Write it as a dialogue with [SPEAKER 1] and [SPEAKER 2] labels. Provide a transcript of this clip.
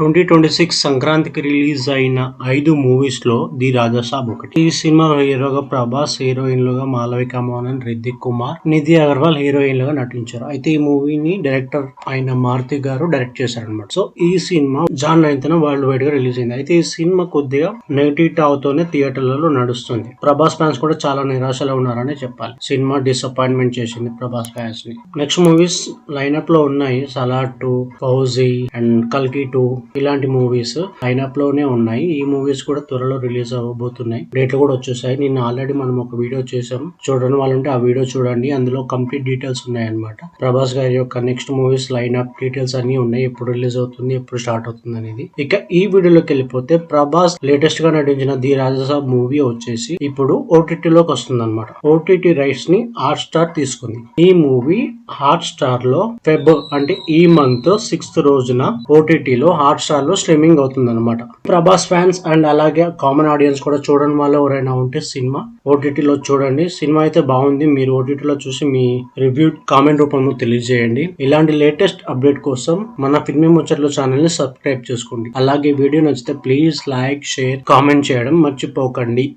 [SPEAKER 1] Twenty twenty six సంక్రాంతికి release అయిన ఐదు మూవీస్లో ది రాజాసాబ్ ఒకటి. ఈ సినిమా హీరోగా ప్రభాస్ హీరోయిన్లుగా మాలవిక మోహన్ రిద్దిక్ కుమార్ నిధి అగర్వాల్ హీరోయిన్లుగా నటించారు. అయితే ఈ మూవీని డైరెక్టర్ అయిన మారుతి గారు డైరెక్ట్ చేశారనమాట సో ఈ సినిమా జాన్ నైన్త్న వరల్డ్ వైడ్గా రిలీజ్ అయింది. అయితే ఈ సినిమా కొద్దిగా నెగిటివ్ టావ్ తోనే థియేటర్లలో నడుస్తుంది. ప్రభాస్ ఫ్యాన్స్ కూడా చాలా నిరాశలో ఉన్నారని చెప్పాలి. సినిమా డిసప్పాయింట్మెంట్ చేసింది ప్రభాస్ ఫ్యాన్స్ని నెక్స్ట్ మూవీస్ లైనప్లో ఉన్నాయి. సలార్ టూ ఫౌజీ అండ్ కల్కి టూ. ఇలాంటి మూవీస్ లైనప్లోనే ఉన్నాయి. ఈ మూవీస్ కూడా త్వరలో రిలీజ్ అవ్వబోతున్నాయి. డేట్లు కూడా వచ్చేసాయి. నిన్న ఆల్రెడీ మనం ఒక వీడియో చేసాం చూడని వాళ్ళంటే ఆ వీడియో చూడండి. అందులో కంప్లీట్ డీటెయిల్స్ ఉన్నాయన్నమాట. ప్రభాస్ గారి యొక్క నెక్స్ట్ మూవీస్ లైనప్ డీటెయిల్స్ అన్ని ఉన్నాయి. ఎప్పుడు రిలీజ్ అవుతుంది ఎప్పుడు స్టార్ట్ అవుతుంది అనేది. ఇక ఈ వీడియోలోకి వెళ్ళిపోతే ప్రభాస్ లేటెస్ట్గా నటించిన ది రాజసాబ్ మూవీ వచ్చేసి ఇప్పుడు ఓటీటీ లోకి వస్తుంది అనమాట ఓటీటీ రైట్స్ని హాట్ స్టార్ తీసుకుంది. ఈ మూవీ హాట్ స్టార్లో ఫెబ్ అంటే ఈ మంత్ సిక్స్త్ రోజున ఓటీటీ లో హాట్ రాష్ట్రాల్లో లో స్ట్రీమింగ్ అవుతుంది అనమాట ప్రభాస్ ఫ్యాన్స్ అండ్ అలాగే కామన్ ఆడియన్స్ కూడా చూడడం వల్ల ఎవరైనా ఉంటే సినిమా ఓటీటీలో చూడండి. సినిమా అయితే బాగుంది. మీరు ఓటీటీలో చూసి మీ రివ్యూ కామెంట్ రూపంలో తెలియజేయండి. ఇలాంటి లేటెస్ట్ అప్డేట్ కోసం మన ఫిల్మీ ముచ్చట్లు ఛానల్ని సబ్స్క్రైబ్ చేసుకోండి. అలాగే వీడియో నచ్చితే ప్లీజ్ లైక్ షేర్ కామెంట్ చేయడం మర్చిపోకండి.